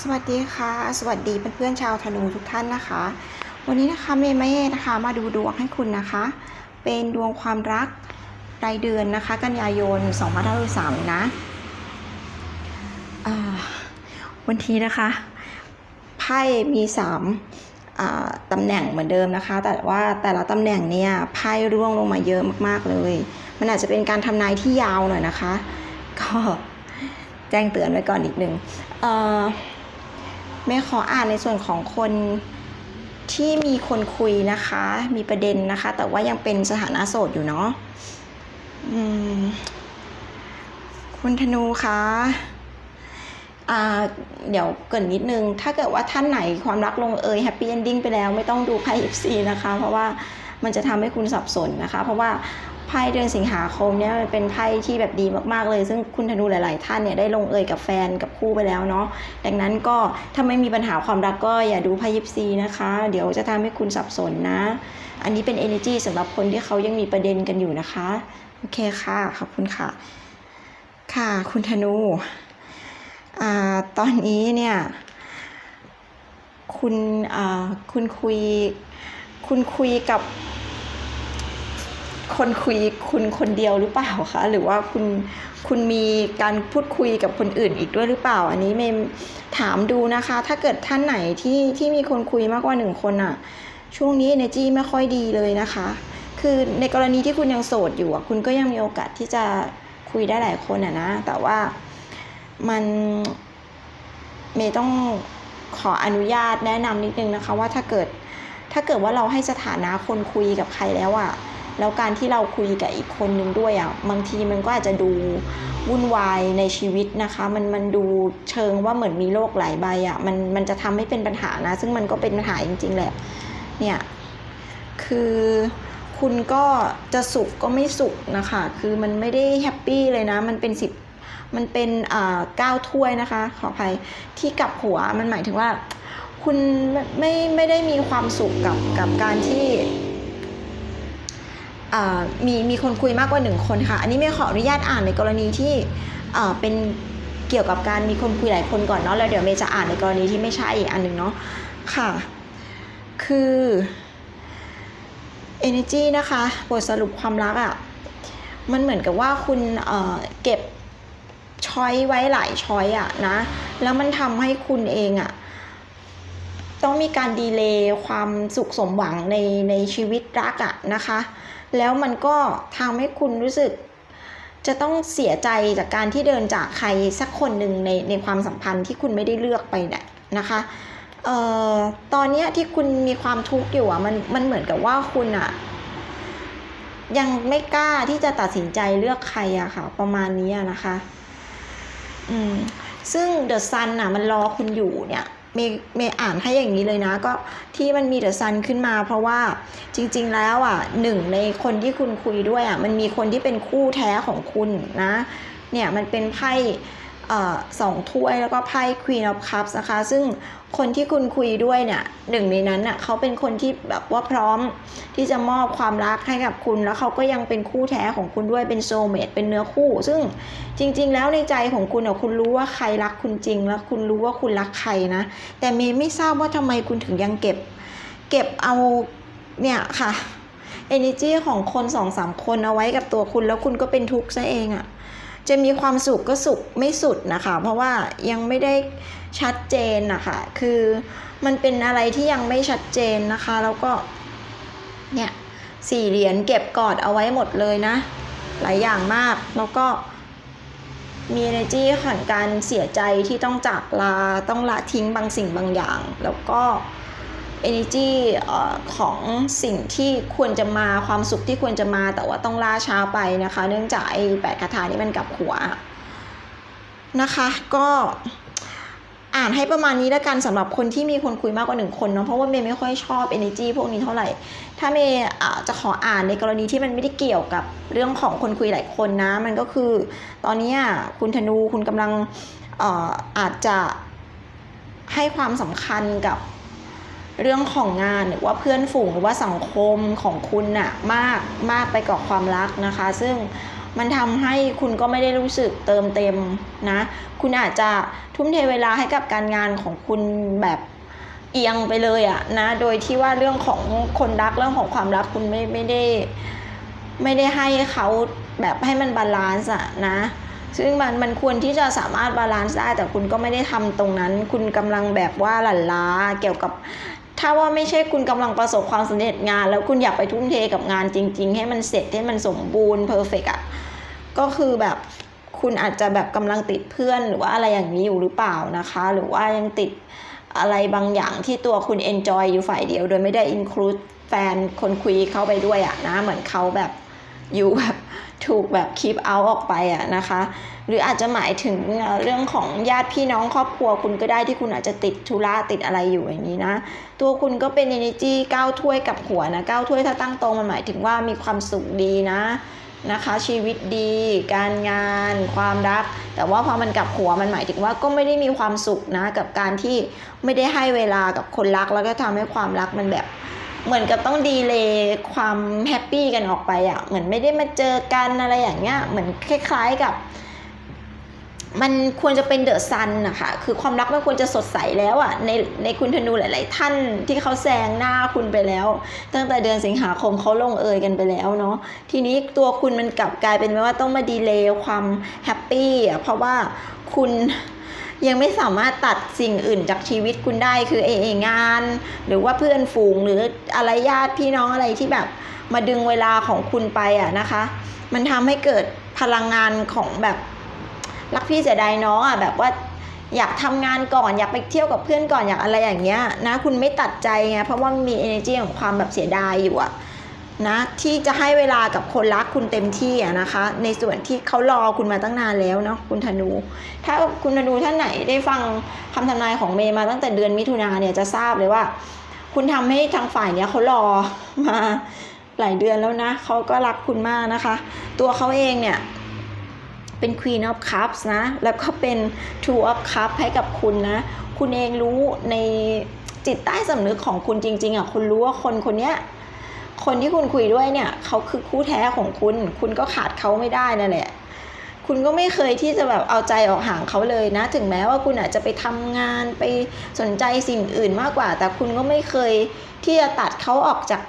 สวัสดีค่ะ สวัสดีเพื่อนๆชาวธนูทุกท่านนะคะ วันนี้นะคะเมย์เม่นะคะมาดูดวงให้คุณนะคะ เป็นดวงความรักรายเดือนนะคะ กันยายน2563นะอ่าวันนี้นะคะไพ่มีสามตำแหน่งเหมือนเดิมนะคะ แต่ว่าแต่ละตำแหน่งเนี่ยไพ่ร่วงลงมาเยอะมากๆเลย มันอาจจะเป็นการทำนายที่ยาวหน่อยนะคะ ก็แจ้งเตือนไว้ก่อนนิดนึง เอ่อ เมย์ขออ่านในส่วนของคนที่มีคนคุยนะคะ มีประเด็นนะคะ แต่ว่ายังเป็นสถานะโสดอยู่เนาะคุณธนูคะเดี๋ยวเกินนิดนึง ถ้าเกิดว่าท่านไหนความรักลงเอยแฮปปี้เอนดิ้งไปแล้วไม่ต้องดูไพ่ FC นะคะ เพราะว่ามันจะทำให้คุณสับสนนะคะ เพราะว่า ไพ่เดือนสิงหาคมเนี่ยมันเป็นไพ่ที่แบบดีมากๆเลย ซึ่งคุณธนูหลาย ๆ ท่านเนี่ยได้ลงเอยกับแฟนกับคู่ไปแล้วเนาะดังนั้นก็ถ้าไม่มีปัญหาความรักก็อย่าดูไพ่ยิปซีนะคะ เดี๋ยวจะทำให้คุณสับสนนะ อันนี้เป็น energy สำหรับคนที่เขายังมีประเด็นกันอยู่นะคะโอเคค่ะขอบคุณค่ะ ค่ะคุณธนูอ่าตอนนี้เนี่ยคุณอ่าคุณคุย คุณคุยกับ คนคุยคุณคนเดียวหรือเปล่าคะหรือว่าคุณคุณมีการพูดคุยกับคนอื่นอีกด้วยหรือเปล่า อันนี้เมมถามดูนะคะ ถ้าเกิดท่านไหนที่ที่มีคนคุยมากกว่าหนึ่งคนอะช่วงนี้ energy ไม่ค่อยดีเลยนะคะ คือในกรณีที่คุณยังโสดอยู่อะคุณก็ยังมีโอกาสที่จะคุยได้หลายคนอะนะ แต่ว่ามันเมย์ต้องขออนุญาตแนะนำนิดนึงนะคะ ว่าถ้าเกิดถ้าเกิดว่าเราให้สถานะคนคุยกับใครแล้วอะ แล้วการที่เราคุยกับอีกคนนึงด้วยอะบางทีมันก็อาจจะดูวุ่นวายในชีวิตนะคะ มันมันดูเชิงว่าเหมือนมีโรคหลายใบอะมันมันจะทำให้เป็นปัญหานะ ซึ่งมันก็เป็นปัญหาจริง ๆ แหละเนี่ยคือคุณก็จะสุขก็ไม่สุขนะคะ คือมันไม่ได้แฮปปี้เลยนะ มันเป็นสิบมันเป็นอ่าเก้าถ้วยนะคะ ขออภัยที่กลับหัวมันหมายถึงว่า คุณไม่ไม่ได้มีความสุขกับกับการที่ มีมีคนคุยมากกว่าหนึ่งคนค่ะ อันนี้ไม่ขออนุญาตอ่านในกรณีที่เป็นเกี่ยวกับการมีคนคุยหลายคนก่อนเนาะแล้วเดี๋ยวเมย์จะอ่านในกรณีที่ไม่ใช่อีกอันหนึ่งเนาะค่ะ คือ energy นะคะบทสรุปความรักอะ่ะมันเหมือนกับว่าคุณเเก็บช้อยไว้หลายช้อยอะนะ แล้วมันทำให้คุณเองอะต้องมีการดีเลย์ความสุขสมหวังในในชีวิตรักอะนะคะ แล้วมันก็ทำให้คุณรู้สึก จะต้องเสียใจจากการที่เดินจากใครสักคนหนึ่งในในความสัมพันธ์ที่คุณไม่ได้เลือกไปเนี่ยนะคะเอ่อตอนเนี้ยที่คุณมีความทุกข์อยู่อะมันมันเหมือนกับว่าคุณอะยังไม่กล้าที่จะตัดสินใจเลือกใครอะค่ะ ประมาณนี้นะคะ อืม ซึ่งเดอะซันน่ะ มันรอคุณอยู่เนี่ย เมย์เมย์อ่านให้อย่างนี้เลยนะ ก็ที่มันมีเดอะซันขึ้นมา เพราะว่าจริง ๆ แล้วอะหนึ่งในคนที่คุณคุยด้วยอะมันมีคนที่เป็นคู่แท้ของคุณนะ เนี่ยมันเป็นไพ่ สองถ้วยแล้วก็ไพ่ Queen of Cups นะคะ ซึ่งคนที่คุณคุยด้วยเนี่ยหนึ่งในนั้นน่ะเขาเป็นคนที่แบบว่าพร้อมที่จะมอบความรักให้กับคุณ แล้วเขาก็ยังเป็นคู่แท้ของคุณด้วยเป็นโซเมตเป็นเนื้อคู่ ซึ่งจริง ๆ แล้วในใจของคุณอะคุณรู้ว่าใครรักคุณจริง แล้วคุณรู้ว่าคุณรักใครนะ แต่เมย์ไม่ทราบว่าทำไมคุณถึงยังเก็บ เก็บเอาเนี่ยค่ะ energy ของคนสองสามคนเอาไว้กับตัวคุณแล้วคุณก็เป็นทุกข์ซะเองอะ่ะ จะมีความสุขก็สุขไม่สุดนะคะ เพราะว่ายังไม่ได้ชัดเจนนะคะคือมันเป็นอะไรที่ยังไม่ชัดเจนนะคะ แล้วก็เนี่ยสี่เหรียญเก็บกอดเอาไว้หมดเลยนะ หลายอย่างมากแล้วก็มี energy ของการเสียใจที่ต้องจากลาต้องละทิ้งบางสิ่งบางอย่าง แล้วก็ energy เอ่อของสิ่งที่ควรจะมาความสุขที่ควรจะมาแต่ว่าต้องล่าช้าไปนะคะ เนื่องจากไอ้แปดคาถานี้มันกับหัวนะคะก็อ่านให้ประมาณนี้แล้วกันสำหรับคนที่มีคนคุยมากกว่าหนึ่งคนเนาะเพราะว่าเมย์ไม่ค่อยชอบ energy พวกนี้เท่าไหร่ ถ้าเมย์จะขออ่านในกรณีที่มันไม่ได้เกี่ยวกับเรื่องของคนคุยหลายคนนะ มันก็คือ ตอนนี้คุณธนูคุณกำลังเอ่ออาจจะให้ความสำคัญกับ เรื่องของงานหรือว่าเพื่อนฝูงหรือว่าสังคมของคุณน่ะมากมากไปกว่าความรักนะคะ ซึ่งมันทำให้คุณก็ไม่ได้รู้สึกเติมเต็มนะ คุณอาจจะทุ่มเทเวลาให้กับการงานของคุณแบบเอียงไปเลยอะนะ โดยที่ว่าเรื่องของคนรักเรื่องของความรักคุณไม่ไม่ได้ไม่ได้ให้เขาแบบให้มันบาลานซ์อะนะ ซึ่งมันมันควรที่จะสามารถบาลานซ์ได้ แต่คุณก็ไม่ได้ทำตรงนั้น คุณกำลังแบบว่าหลั่นล้าเกี่ยวกับ ถ้าว่าไม่ใช่คุณกำลังประสบความสำเร็จงาน แล้วคุณอยากไปทุ่มเทกับงานจริง ๆ ให้มันเสร็จให้มันสมบูรณ์เพอร์เฟกอะก็คือแบบคุณอาจจะแบบกำลังติดเพื่อนหรือว่าอะไรอย่างนี้อยู่หรือเปล่านะคะ หรือว่ายังติดอะไรบางอย่างที่ตัวคุณ enjoy อยู่ฝ่ายเดียว โดยไม่ได้ include แฟนคนคุยเข้าไปด้วยอะนะ เหมือนเขาแบบอยู่แบบ ถูกแบบ keep out ออกไปอะนะคะ หรืออาจจะหมายถึงเรื่องของญาติพี่น้องครอบครัวคุณก็ได้ที่คุณอาจจะติดธุระติดอะไรอยู่อย่างนี้นะ ตัวคุณก็เป็น energy ก้าวถ้วยกับหัวนะก้าวถ้วยถ้าตั้งตรงมันหมายถึงว่ามีความสุขดีนะนะคะ ชีวิตดี การงาน ความรัก แต่ว่าพอมันกลับหัวมันหมายถึงว่าก็ไม่ได้มีความสุขนะ กับการที่ไม่ได้ให้เวลากับคนรักแล้วก็ทำให้ความรักมันแบบ เหมือนกับต้องดีเลย์ความแฮปปี้กันออกไปอะ่ะเหมือนไม่ได้มาเจอกันอะไรอย่างเงี้ยเหมือนคล้ายๆกับ มันควรจะเป็นเดอะซันนะคะคือความรักมันควรจะสดใสแล้วอะ่ะในในคุณธนูหลาย ๆ ท่านที่เขาแซงหน้าคุณไปแล้ว ตั้งแต่เดือนสิงหาคมเขาลงเอยกันไปแล้วเนาะทีนี้ตัวคุณมันกลับกลายเป็นว่าต้องมาดีเลย์ความแฮปปี้อะเพราะว่าคุณ ยังไม่สามารถตัดสิ่งอื่นจากชีวิตคุณได้คือเอเองาน หรือว่าเพื่อนฝูงหรืออะไรญาติพี่น้องอะไรที่แบบมาดึงเวลาของคุณไปอะนะคะ มันทำให้เกิดพลังงานของแบบรักพี่เสียดายน้องอะแบบว่าอยากทำงานก่อนอยากไปเที่ยวกับเพื่อนก่อนอยากอะไรอย่างเงี้ยนะคุณไม่ตัดใจไงเพราะว่ามี energy ของความแบบเสียดายอยู่อะ นะที่จะให้เวลากับคนรักคุณเต็มที่อะนะคะ ในส่วนที่เขารอคุณมาตั้งนานแล้วเนาะคุณธนู ถ้าคุณธนูท่านไหนได้ฟังคำทำนายของเมย์มาตั้งแต่เดือนมิถุนาเนี่ยจะทราบเลยว่า คุณทำให้ทางฝ่ายเนี้ยเขารอมาหลายเดือนแล้วนะเขาก็รักคุณมากนะคะ ตัวเขาเองเนี่ยเป็น Queen of Cups นะ แล้วก็เป็น Two of Cups ให้กับคุณนะ คุณเองรู้ในจิตใต้สำนึกของคุณจริง ๆอะคุณรู้ว่าคนคนเนี้ย คนที่คุณคุยด้วยเนี่ยเขาคือคู่แท้ของคุณ คุณก็ขาดเขาไม่ได้นั่นแหละคุณก็ไม่เคยที่จะแบบเอาใจออกห่างเขาเลยนะ ถึงแม้ว่าคุณอาจจะไปทำงานไปสนใจสิ่งอื่นมากกว่า แต่คุณก็ไม่เคยที่จะตัดเขาออกจาก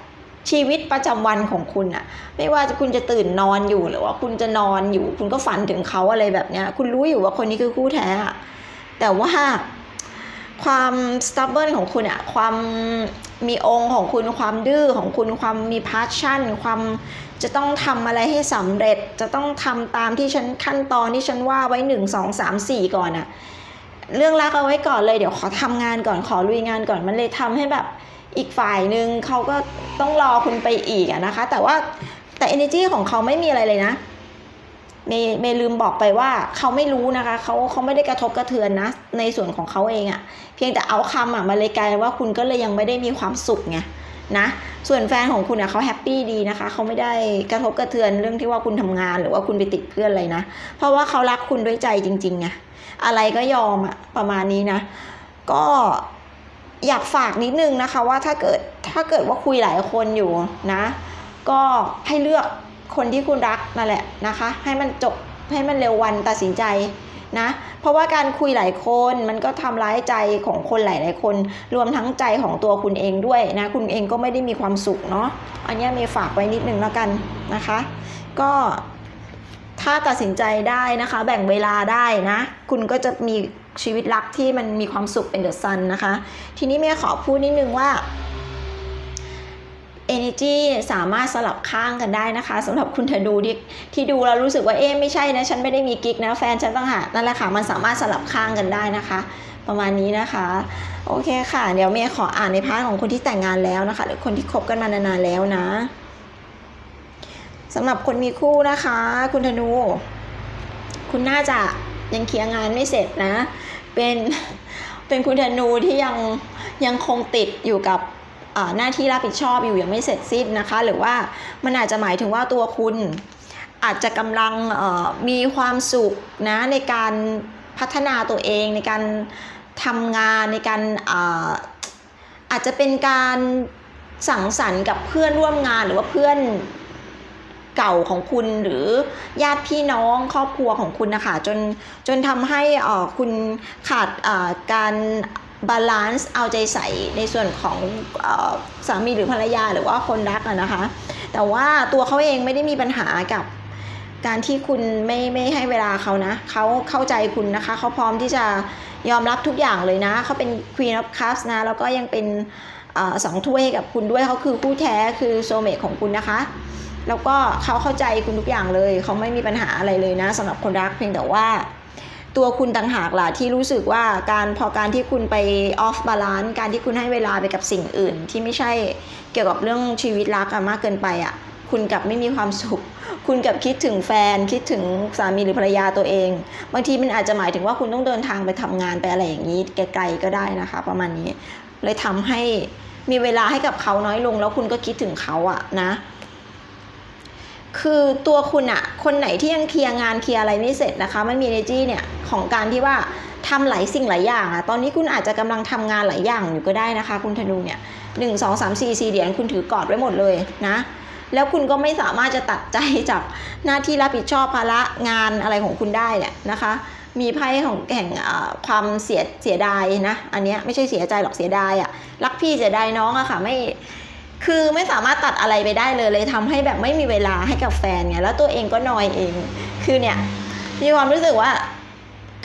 ชีวิตประจำวันของคุณอะไม่ว่าจะคุณจะตื่นนอนอยู่หรือว่าคุณจะนอนอยู่ คุณก็ฝันถึงเขาอะไรแบบเนี้ย คุณรู้อยู่ว่าคนนี้คือคู่แท้แต่ว่า ความ stubborn ของคุณอะความมีองค์ของคุณความดื้อของคุณความมี passion ความจะต้องทำอะไรให้สำเร็จจะต้องทำตามที่ฉันขั้นตอนที่ฉันว่าไว้หนึ่งสองสามสี่ก่อนอะเรื่องรักเอาไว้ก่อนเลยเดี๋ยวขอทำงานก่อนขอลุยงานก่อนมันเลยทำให้แบบอีกฝ่ายหนึ่งเขาก็ต้องรอคุณไปอีกอะนะคะ แต่ว่าแต่ energy ของเขาไม่มีอะไรเลยนะ เมย์เมย์ลืมบอกไปว่าเขาไม่รู้นะคะเขาเขาไม่ได้กระทบกระเทือนนะ ในส่วนของเขาเองอะเพียงแต่เอาคำอะมาเลยกลายว่าคุณก็เลยยังไม่ได้มีความสุขไงนะส่วนแฟนของคุณอะเขาแฮปปี้ดีนะคะเขาไม่ได้กระทบกระเทือนเรื่องที่ว่าคุณทำงานหรือว่าคุณไปติดเพื่อนอะไรนะ เพราะว่าเขารักคุณด้วยใจจริงๆไงอะไรก็ยอมอะประมาณนี้นะ ก็อยากฝากนิดนึงนะคะว่าถ้าเกิดถ้าเกิดว่าคุยหลายคนอยู่นะ ก็ให้เลือก คนที่คุณรักนั่นแหละนะคะ ให้มันจบให้มันเร็ววันตัดสินใจนะ เพราะว่าการคุยหลายคนมันก็ทำร้ายใจของคนหลาย ๆ คน รวมทั้งใจของตัวคุณเองด้วยนะ คุณเองก็ไม่ได้มีความสุขเนาะอันนี้มย์ฝากไว้นิดนึงแล้วกันนะคะ ก็ถ้าตัดสินใจได้นะคะ แบ่งเวลาได้นะ คุณก็จะมีชีวิตรักที่มันมีความสุขเป็นเดอะซันนะคะ ทีนี้เมย์ขอพูดนิดนึงว่า energy สามารถสลับข้างกันได้นะคะสำหรับคุณธนูที่ที่ดูแล้วรู้สึกว่าเอ๊ะไม่ใช่นะฉันไม่ได้มีกิ๊กนะแฟนฉันต้องหานั่นแหละค่ะมันสามารถสลับข้างกันได้นะคะ ประมาณนี้นะคะ โอเคค่ะ เดี๋ยวเมย์ขออ่านในพาร์ทของคนที่แต่งงานแล้วนะคะ หรือคนที่คบกันมานานๆแล้วนะสำหรับคนมีคู่นะคะ คุณธนู คุณน่าจะยังเคลียร์งานไม่เสร็จนะ เป็นเป็นคุณธนูที่ยังยังคงติดอยู่กับ หน้าที่รับผิดชอบอยู่ยังไม่เสร็จสิ้นนะคะ หรือว่ามันอาจจะหมายถึงว่าตัวคุณอาจจะกำลังมีความสุขนะในการพัฒนาตัวเองในการทำงานในการอาอาจจะเป็นการสังสรรค์กับเพื่อนร่วมงานหรือว่าเพื่อนเก่าของคุณหรือญาติพี่น้องครอบครัวของคุณนะคะจนจนทำให้คุณขาดการ บาลานซ์เอาใจใส่ในส่วนของออสามีหรือภรรยาหรือว่าคนรักอะนะคะ แต่ว่าตัวเขาเองไม่ได้มีปัญหากับการที่คุณไม่ไม่ให้เวลาเขานะเขาเข้าใจคุณนะคะเขาพร้อมที่จะยอมรับทุกอย่างเลยนะเขาเป็น Queen of Cups นะแล้วก็ยังเป็นอสองถ้วยให้กับคุณด้วยเขาคือคู่แท้คือโซเมตของคุณนะคะ แล้วก็เขาเข้าใจคุณทุกอย่างเลยเขาไม่มีปัญหาอะไรเลยนะสำหรับคนรักเพียงแต่ว่า ตัวคุณต่างหากล่ะที่รู้สึกว่าการพอการที่คุณไปออฟบาลานซ์การที่คุณให้เวลาไปกับสิ่งอื่น ที่ไม่ใช่เกี่ยวกับเรื่องชีวิตรักอะมากเกินไปอะคุณกับไม่มีความสุข คุณกับคิดถึงแฟน คิดถึงสามีหรือภรรยาตัวเอง บางทีมันอาจจะหมายถึงว่าคุณต้องเดินทางไปทำงานไปอะไรอย่างนี้ไกลๆก็ได้นะคะ ประมาณนี้ เลยทำให้มีเวลาให้กับเขาน้อยลง แล้วคุณก็คิดถึงเขาอะนะ คือตัวคุณอะคนไหนที่ยังเคลียร์งานเคลียร์อะไรไม่เสร็จนะคะ มันมี energy เนี่ยของการที่ว่าทำหลายสิ่งหลายอย่างอะตอนนี้คุณอาจจะกำลังทำงานหลายอย่างอยู่ก็ได้นะคะ คุณธนูเนี่ยหนึ่งสองสามสี่สี่เหรียญคุณถือกอดไว้หมดเลยนะ แล้วคุณก็ไม่สามารถจะตัดใจจากหน้าที่รับผิดชอบภาระงานอะไรของคุณได้เนี่ยนะคะ มีไพ่ของแห่งความเสียเสียดายนะ อันเนี้ยไม่ใช่เสียใจหรอกเสียดายอะรักพี่เสียดายน้องอะค่ะไม่ คือไม่สามารถตัดอะไรไปได้เลยเลยทำให้แบบไม่มีเวลาให้กับแฟนไงแล้วตัวเองก็นอยเอง คือเนี่ยมีความรู้สึกว่า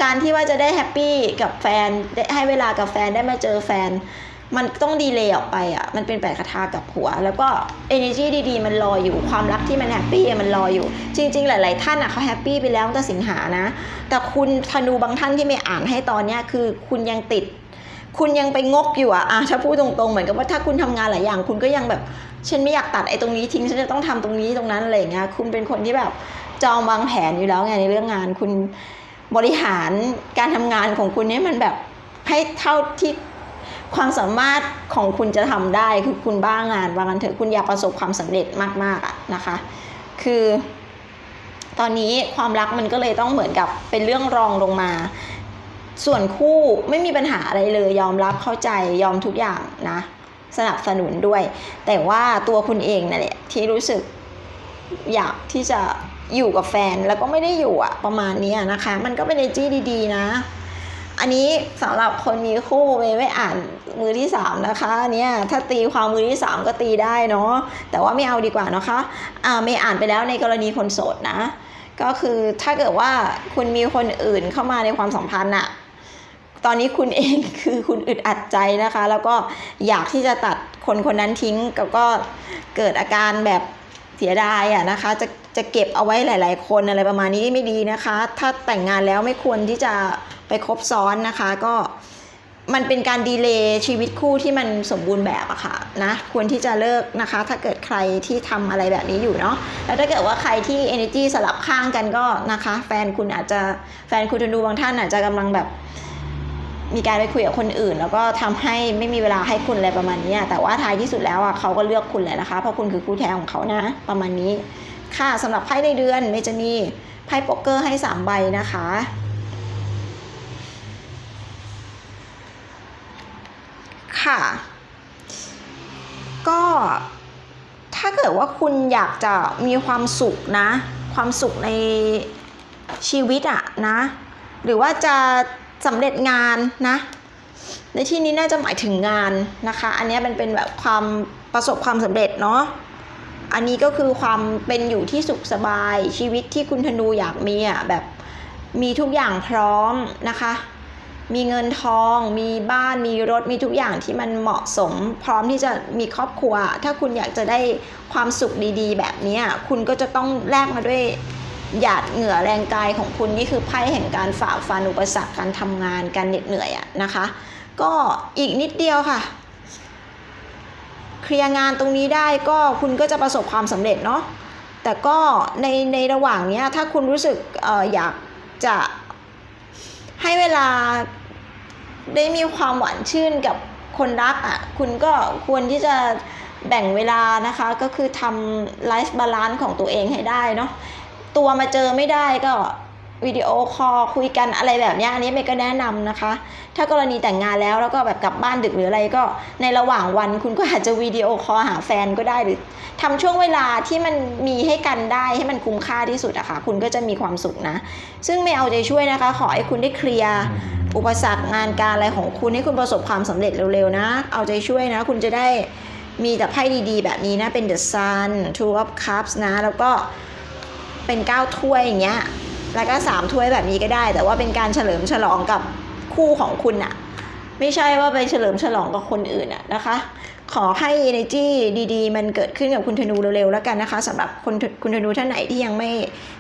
การที่ว่าจะได้แฮปปี้กับแฟนได้ให้เวลากับแฟนได้มาเจอแฟน มันต้องดีเลย์ออกไปอะมันเป็นแปดคาถากับหัว แล้วก็ energy ดีๆ มันรออยู่ความรักที่มันแฮปปี้มันรออยู่ จริง ๆ หลาย ๆ ท่านอะเขาแฮปปี้ไปแล้วตั้งแต่สิงหานะ แต่คุณธนูบางท่านที่ไม่อ่านให้ตอนเนี้ยคือคุณยังติด คุณยังไปงกอยู่อะอะถ้าพูดตรงๆ เหมือนกับว่าถ้าคุณทำงานหลายอย่าง คุณก็ยังแบบ ฉันไม่อยากตัดไอ้ตรงนี้ทิ้ง ฉันจะต้องทำตรงนี้ตรงนั้นอะไรเงี้ย คุณเป็นคนที่แบบจองวางแผนอยู่แล้วไงในเรื่องงาน คุณบริหารการทำงานของคุณเนี่ยมันแบบให้เท่าที่ความสามารถของคุณจะทำได้ คือคุณบ้างานว่างันเถอะ คุณอยากประสบความสำเร็จมากๆอะนะคะ คือ ตอนนี้ความรักมันก็เลยต้องเหมือนกับเป็นเรื่องรองลงมา ส่วนคู่ไม่มีปัญหาอะไรเลยยอมรับเข้าใจยอมทุกอย่างนะ สนับสนุนด้วย แต่ว่าตัวคุณเองนั่นแหละที่รู้สึกอยากที่จะอยู่กับแฟนแล้วก็ไม่ได้อยู่อะประมาณนี้นะคะ มันก็เป็นเอจี้ดีๆ นะ อันนี้สำหรับคนมีคู่เมย์ไม่อ่านมือที่สามนะคะเนี่ยถ้าตีความมือที่สามก็ตีได้เนาะแต่ว่าไม่เอาดีกว่านะคะอ่าเมย์อ่านไปแล้วในกรณีคนโสดนะ ก็คือถ้าเกิดว่าคุณมีคนอื่นเข้ามาในความสัมพันธ์อะ ตอนนี้คุณเองคือคุณอึดอัดใจนะคะ แล้วก็อยากที่จะตัดคนคนนั้นทิ้งแล้วก็เกิดอาการแบบเสียดายอะนะคะ จะจะเก็บเอาไว้หลาย ๆ คนอะไรประมาณนี้ไม่ดีนะคะ ถ้าแต่งงานแล้วไม่ควรที่จะไปคบซ้อนนะคะ ก็มันเป็นการดีเลย์ชีวิตคู่ที่มันสมบูรณ์แบบอะค่ะนะควรที่จะเลิกนะคะ ถ้าเกิดใครที่ทำอะไรแบบนี้อยู่เนาะแล้วถ้าเกิดว่าใครที่ energy สลับข้างกันก็นะคะ แฟนคุณอาจจะแฟนคุณธนูบางท่านอาจจะกำลังแบบ มีการไปคุยกับคนอื่น แล้วก็ทำให้ไม่มีเวลาให้คุณอะไรประมาณนี้แต่ว่าท้ายที่สุดแล้วอะเขาก็เลือกคุณแหละนะคะ เพราะคุณคือคู่แท้ของเขานะ ประมาณนี้ ค่ะสำหรับไพ่ในเดือนเมจะมีไพ่โป๊กเกอร์ให้สามใบนะคะค่ะ ก็ถ้าเกิดว่าคุณอยากจะมีความสุขนะ ความสุขในชีวิตอะนะ หรือว่าจะ สำเร็จงานนะ ในที่นี้น่าจะหมายถึงงานนะคะ อันนี้มันเป็นแบบความประสบความสำเร็จเนาะอันนี้ก็คือความเป็นอยู่ที่สุขสบายชีวิตที่คุณธนูอยากมีอะแบบมีทุกอย่างพร้อมนะคะ มีเงินทอง มีบ้านมีรถมีทุกอย่างที่มันเหมาะสม พร้อมที่จะมีครอบครัว ถ้าคุณอยากจะได้ความสุขดีๆ แบบนี้คุณก็จะต้องแลกมาด้วย หยาดเหงื่อแรงกายของคุณนี่คือไพ่แห่งการฝ่าฟันอุปสรรคการทำงานการเหน็ดเหนื่อยอะนะคะ ก็อีกนิดเดียวค่ะ เคลียร์งานตรงนี้ได้ก็คุณก็จะประสบความสำเร็จเนาะแต่ก็ในในระหว่างเนี้ยถ้าคุณรู้สึกอออยากจะให้เวลาได้มีความหวานชื่นกับคนรักอะ่ะคุณก็ควรที่จะแบ่งเวลานะคะ ก็คือทำไลฟ์บาลานซ์ของตัวเองให้ได้เนาะ ตัวมาเจอไม่ได้ก็วิดีโอคอลคุยกันอะไรแบบเนี้ยอันนี้เมย์ก็แนะนำนะคะ ถ้ากรณีแต่งงานแล้วแล้วก็แบบกลับบ้านดึกหรืออะไรก็ในระหว่างวันคุณก็อาจจะวิดีโอคอลหาแฟนก็ได้หรือทำช่วงเวลาที่มันมีให้กันได้ให้มันคุ้มค่าที่สุดอะค่ะคุณก็จะมีความสุขนะ ซึ่งเมย์เอาใจช่วยนะคะ ขอให้คุณได้เคลียร์อุปสรรคงานการอะไรของคุณให้คุณประสบความสำเร็จเร็วๆนะ เอาใจช่วยนะ คุณจะได้มีแต่ไพ่ดีๆ แบบนี้นะเป็น The Sun Two of Cups นะ แล้วก็ เป็น9ถ้วยอย่างเงี้ยแล้วก็3ถ้วยแบบนี้ก็ได้ แต่ว่าเป็นการเฉลิมฉลองกับคู่ของคุณอะไม่ใช่ว่าไปเฉลิมฉลองกับคนอื่นอะนะคะ ขอให้ energy ดีๆ มันเกิดขึ้นกับคุณธนูเร็วๆแล้วกันนะคะสำหรับคนคุณธนูท่านไหนที่ยังไม่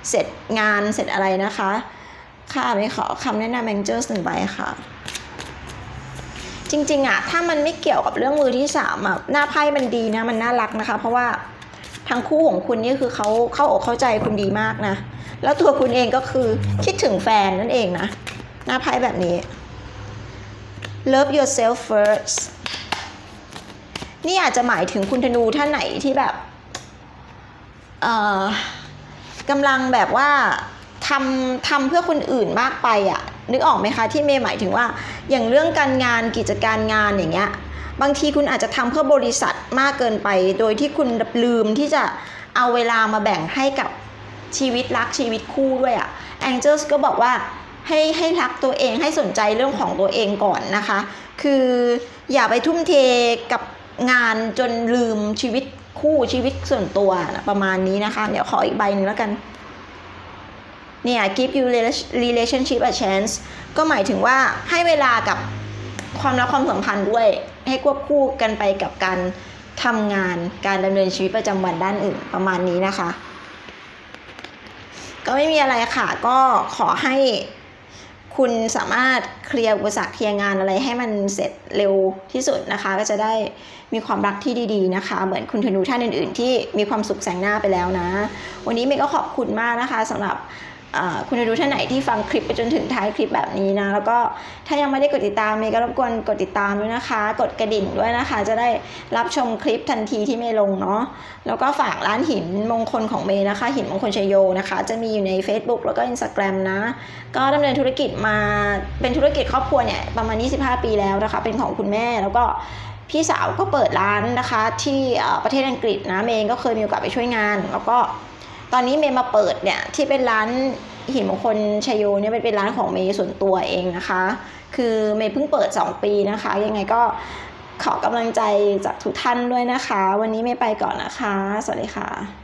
เสร็จงานเสร็จอะไรนะคะค่ะไม่ขอคำแนะนำแองเจิลหนึ่งใบค่ะ จริงๆอะถ้ามันไม่เกี่ยวกับเรื่องมือที่สามอะหน้าไพ่มันดีนะมันน่ารักนะคะ เพราะว่า ทั้งคู่ของคุณนี่คือเขาเข้าอกเข้าใจคุณดีมากนะ แล้วตัวคุณเองก็คือคิดถึงแฟนนั่นเองนะ หน้าไพ่แบบนี้ love yourself first นี่อาจจะหมายถึงคุณธนูท่านไหนที่แบบเอ่อกำลังแบบว่าทำทำเพื่อคนอื่นมากไปอะ่ะนึกออกไหมคะที่เมย์หมายถึงว่า อย่างเรื่องการงานกิจการงานอย่างเงี้ย บางทีคุณอาจจะทำเพื่อบริษัทมากเกินไป โดยที่คุณลืมที่จะเอาเวลามาแบ่งให้กับชีวิตรักชีวิตคู่ด้วยอะ่ะ Angels ก็บอกว่าให้ให้รักตัวเองให้สนใจเรื่องของตัวเองก่อนนะคะ คืออย่าไปทุ่มเทกับงานจนลืมชีวิตคู่ชีวิตส่วนตัวนะประมาณนี้นะคะ เดี๋ยวขออีกใบหนึงแล้วกันเนี่ย give you relationship a chance ก็หมายถึงว่าให้เวลากับความรักความสัมพันธ์ด้วย ให้ควบคู่กันไปกับการทำงานการดำเนินชีวิตประจำวันด้านอื่นประมาณนี้นะคะ ก็ไม่มีอะไรค่ะ ก็ขอให้คุณสามารถเคลียร์อุปสรรคเคลียร์งานอะไรให้มันเสร็จเร็วที่สุดนะคะ ก็จะได้มีความรักที่ดีๆนะคะ เหมือนคุณธนูท่านอื่นๆ ที่มีความสุขแสงหน้าไปแล้วนะ วันนี้เมย์ก็ขอบคุณมากนะคะสำหรับ คุณธนูท่านไหนที่ฟังคลิปไปจนถึงท้ายคลิปแบบนี้นะ แล้วก็ถ้ายังไม่ได้กดติดตามเมย์ก็รบกวนกดติดตามด้วยนะคะ กดกระดิ่งด้วยนะคะ จะได้รับชมคลิปทันทีที่เมย์ลงเนาะแล้วก็ฝากร้านหินมงคลของเมย์นะคะ หินมงคลชยโยนะคะ จะมีอยู่ใน Facebook แล้วก็ Instagram นะ ก็ดำเนินธุรกิจมาเป็นธุรกิจครอบครัวเนี่ยประมาณ 25 ปีแล้วนะคะ เป็นของคุณแม่แล้วก็พี่สาวก็เปิดร้านนะคะที่ประเทศอังกฤษนะเมย์เองก็เคยมีโอกาสไปช่วยงาน แล้วก็ ตอนนี้เมย์มาเปิดเนี่ยที่เป็นร้านหินมงคลชยโยเนี่ยเป็นร้านของเมย์ส่วนตัวเองนะคะ คือเมย์เพิ่งเปิด 2 ปีนะคะ ยังไงก็ขอกำลังใจจากทุกท่านด้วยนะคะ วันนี้เมย์ไปก่อนนะคะ สวัสดีค่ะ